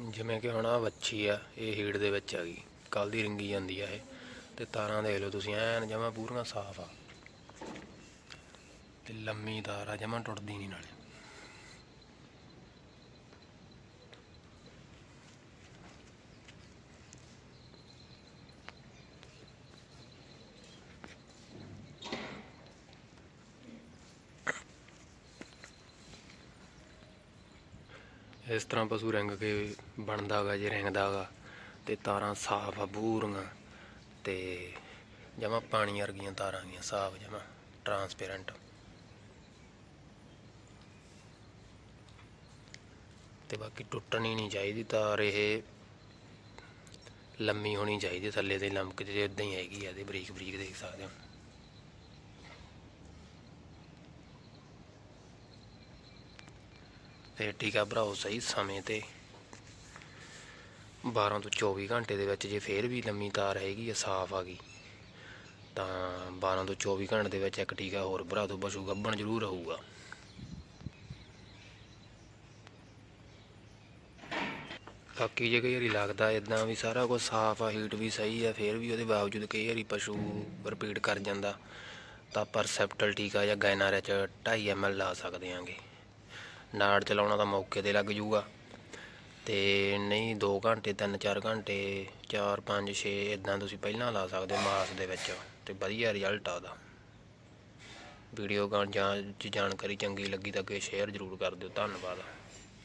ਜਿਵੇਂ ਕਿ ਹੁਣ ਆ ਵੱਛੀ ਆ, ਇਹ ਹੀੜ ਦੇ ਵਿੱਚ ਆ ਗਈ। ਕੱਲ ਦੀ ਰਿੰਗੀ ਜਾਂਦੀ ਆ ਇਹ। ਤੇ ਤਾਰਾਂ ਦੇਖ ਲਓ ਤੁਸੀਂ, ਐਨ ਜਮਾ ਪੂਰੀਆਂ ਸਾਫ਼ ਆ। ਤੇ ਲੰਮੀ ਤਾਰ ਆ, ਜਮਾ ਟੁੱਟਦੀ ਨਹੀਂ ਨਾਲੇ। ਇਸ ਤਰ੍ਹਾਂ ਪਸ਼ੂ ਰਿੰਗ ਕੇ ਬਣਦਾ ਗਾ ਜੇ ਰਿੰਗਦਾ ਗਾ ਤੇ ਤਾਰਾਂ ਸਾਫ਼ ਆ, ਬੂਰੀਆਂ ਤੇ ਜਮਾ ਪਾਣੀ ਵਰਗੀਆਂ ਤਾਰਾਂ ਦੀਆਂ ਸਾਫ਼ ਜਮਾ ਟਰਾਂਸਪੇਰੈਂਟ ਤੇ ਬਾਕੀ ਟੁੱਟਣੀ ਨਹੀਂ ਚਾਹੀਦੀ, ਤਾਰ ਇਹ ਲੰਮੀ ਹੋਣੀ ਚਾਹੀਦੀ, ਥੱਲੇ ਤੇ ਲੰਮਕ ਜੇ ਇਦਾਂ ਹੀ ਹੈਗੀ ਆ, ਇਹਦੇ ਬਰੀਕ ਬਰੀਕ ਦੇਖ ਸਕਦੇ ਹੋ। ਤੇ ਟੀਕਾ ਭਰਾਓ, ਸਹੀ ਸਮੇਂ ਤੇ। 12 ਤੋਂ 24 ਘੰਟੇ ਦੇ ਵਿੱਚ ਜੇ ਫੇਰ ਵੀ ਲੰਮੀ ਤਾਰ ਹੈਗੀ ਆ, ਸਾਫ਼ ਆ ਗਈ। ਤਾਂ 12 ਤੋਂ 24 ਘੰਟੇ ਦੇ ਵਿੱਚ ਇੱਕ ਟੀਕਾ ਹੋਰ ਭਰਾ ਦੋ ਪਸ਼ੂ ਗੱਭਣ ਜ਼ਰੂਰ ਰਹੂਗਾ ਬਾਕੀ ਜੇ ਕਈ ਵਾਰੀ ਲੱਗਦਾ ਇਦਾਂ ਵੀ ਸਾਰਾ ਕੁਝ ਸਾਫ਼ ਆ ਹੀਟ ਵੀ ਸਹੀ ਆ, ਫੇਰ ਵੀ ਉਹਦੇ ਬਾਵਜੂਦ ਕਈ ਵਾਰੀ ਪਸ਼ੂ ਰਿਪੀਟ ਕਰ ਜਾਂਦਾ, ਤਾਂ ਪਰਸੈਪਟਲ ਟੀਕਾ ਜਾਂ ਗਾਇਨਾਰਚ 2.5 ml ਲਾ ਸਕਦੇ ਆਂਗੇ। ਨਾੜ ਚਲਾਉਣਾ ਤਾਂ ਮੌਕੇ ਤੇ ਲੱਗ ਜੂਗਾ। ਤੇ ਨਹੀਂ 2 ਘੰਟੇ 3-4 ਘੰਟੇ 4 5 6 ਇਦਾਂ ਤੁਸੀਂ ਪਹਿਲਾਂ ਲਾ ਸਕਦੇ ਹੋ ਮਾਸ ਦੇ ਵਿੱਚ। ਤੇ ਵਧੀਆ ਰਿਜ਼ਲਟ ਆ ਉਹਦਾ। ਵੀਡੀਓ ਗਾਣ ਜਾਂ ਜਾਣਕਾਰੀ ਚੰਗੀ ਲੱਗੀ ਤਾਂ ਅੱਗੇ ਸ਼ੇਅਰ ਜ਼ਰੂਰ ਕਰ ਦਿਓ। ਧੰਨਵਾਦ।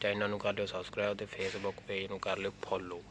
ਚੈਨਲ ਨੂੰ ਕਰ ਲਿਓ ਸਬਸਕ੍ਰਾਈਬ ਤੇ ਫੇਸਬੁੱਕ ਪੇਜ ਨੂੰ ਕਰ ਲਿਓ ਫੋਲੋ